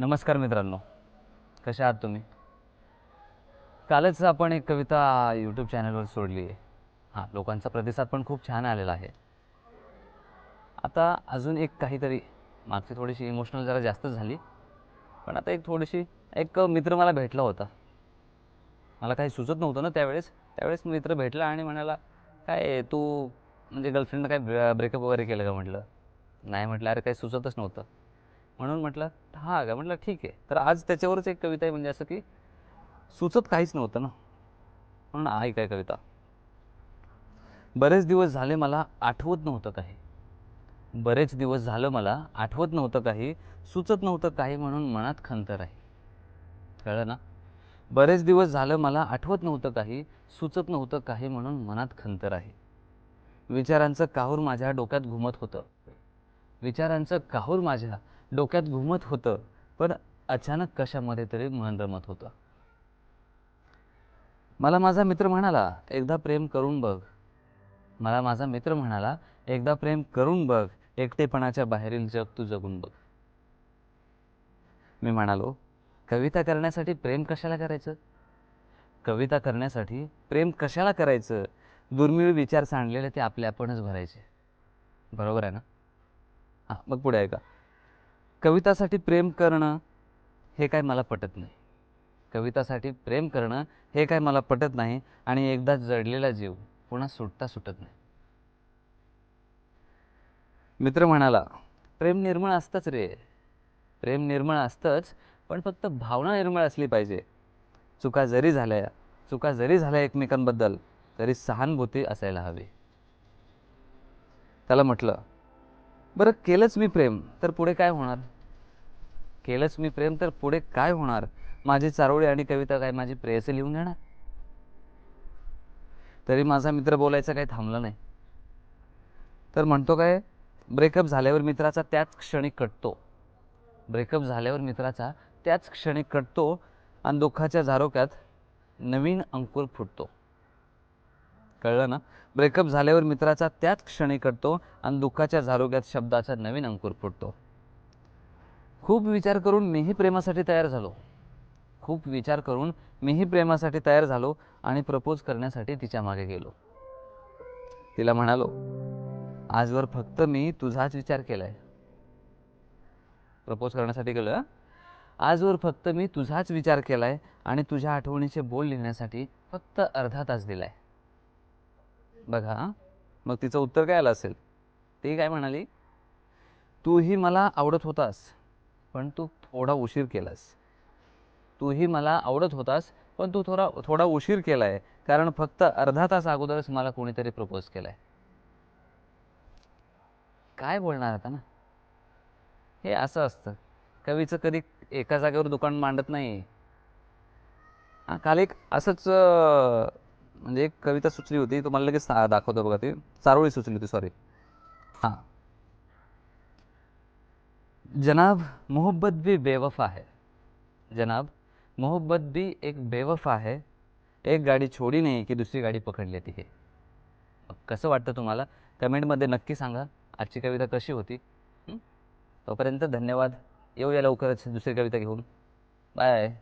नमस्कार मित्रांनो. कशा आहात तुम्ही? कालच आपण एक कविता यूट्यूब चॅनलवर सोडली आहे. हां लोकांचा प्रतिसाद पण खूप छान आलेला आहे. आता अजून एक काहीतरी मागची थोडीशी इमोशनल जरा जास्तच झाली. पण आता एक थोडीशी एक मित्र मला भेटला होता. मला काही सुचत नव्हतं ना त्यावेळेस. त्यावेळेस मित्र भेटला आणि म्हणाला काय तू म्हणजे गर्लफ्रेंडनं काय ब्रेकअप वगैरे केलं का? म्हटलं. नाही म्हटलं अरे काही सुचतच नव्हतं. म्हणून म्हटलं हा का म्हटलं ठीक आहे. तर आज त्याच्यावरच एक कविता आहे म्हणजे असं की सुचत काहीच नव्हतं ना. म्हणून ऐक काय कविता. बरेच दिवस झाले मला आठवत नव्हतं काही. बरेच दिवस झालं मला आठवत नव्हतं काही सुचत नव्हतं काही म्हणून मनात खंतर आहे कळलं ना? बरेच दिवस झालं मला आठवत नव्हतं काही सुचत नव्हतं काही म्हणून मनात खंतर आहे विचारांचं काहूर माझ्या डोक्यात घुमत होतं. विचारांचं काहूर माझ्या डोक्यात घुमत होतं पण अचानक कशामध्ये तरी मन रमत होतं. मला माझा मित्र म्हणाला एकदा प्रेम करून बघ. मला माझा मित्र म्हणाला एकदा प्रेम करून बघ एकटेपणाच्या बाहेरील जग तू जगून बघ. मी म्हणालो कविता करण्यासाठी प्रेम कशाला करायचं? कविता करण्यासाठी प्रेम कशाला करायचं? दुर्मिळ विचार सांडलेले ते आपले आपणच भरायचे. बरोबर आहे ना? हां मग पुढे ऐका. कवितासाठी प्रेम करणं हे काय मला पटत नाही. कवितासाठी प्रेम करणं हे काय मला पटत नाही आणि एकदा जडलेला जीव पुन्हा सुटता सुटत नाही. मित्र म्हणाला प्रेम निर्मळ असतंच रे. प्रेम निर्मळ असतंच पण फक्त भावना निर्मळ असली पाहिजे. चुका जरी झाल्या चुका जरी झाल्या एकमेकांबद्दल तरी सहानुभूती असायला हवी. त्याला म्हटलं बरं केलंच मी प्रेम तर पुढे काय होणार? केलंच मी प्रेम तर पुढे काय होणार? माझी चारोळी आणि कविता काय माझी प्रेयसी लिहून घेणार? तरी माझा मित्र बोलायचा काही थांबला नाही. तर म्हणतो काय ब्रेकअप झाल्यावर मित्राचा त्याच क्षणी कटतो. ब्रेकअप झाल्यावर मित्राचा त्याच क्षणी कटतो आणि दुःखाच्या झारोक्यात नवीन अंकुर फुटतो. कळलं ना? ब्रेकअप झाल्यावर मित्राचा त्याच क्षणी कटतो आणि दुःखाच्या झारोग्यात शब्दाचा नवीन अंकुर फुटतो. खूप विचार करून मीही प्रेमासाठी तयार झालो. खूप विचार करून मीही प्रेमासाठी तयार झालो आणि प्रपोज करण्यासाठी तिच्यामागे गेलो. तिला म्हणालो आजवर फक्त मी तुझाच विचार केलाय. प्रपोज करण्यासाठी गेलो आजवर फक्त मी तुझाच विचार केलाय आणि तुझ्या आठवणीचे बोल लिहिण्यासाठी फक्त अर्धा तास दिलाय. बघा मग तिचं उत्तर काय आलं असेल? ती काय म्हणाली तूही मला आवडत होतास पण तू थोडा उशीर केलास. तूही मला आवडत होतास पण तू थोडा थोडा उशीर केलाय कारण फक्त अर्धा तास अगोदरच मला कोणीतरी प्रपोज केलाय. काय बोलणार आता ना? हे असं असतं. कवीचं कधी एका जागेवर दुकान मांडत नाही हां काल एक असंच म्हणजे एक कविता सुचली होती तुम्हाला लगेच सा- दाखवतो बघा ती. चारोळी सुचली होती सॉरी हां. जनाब मोहब्बत भी बेवफा है. जनाब मोहब्बत भी एक बेवफा है. एक गाडी छोडी नाही की दुसरी गाडी पकडली आहे हे. कसं वाटतं तुम्हाला? कमेंटमध्ये नक्की सांगा. आजची कविता कशी होती? तोपर्यंत धन्यवाद. येऊया लवकरच दुसरी कविता घेऊन. बाय.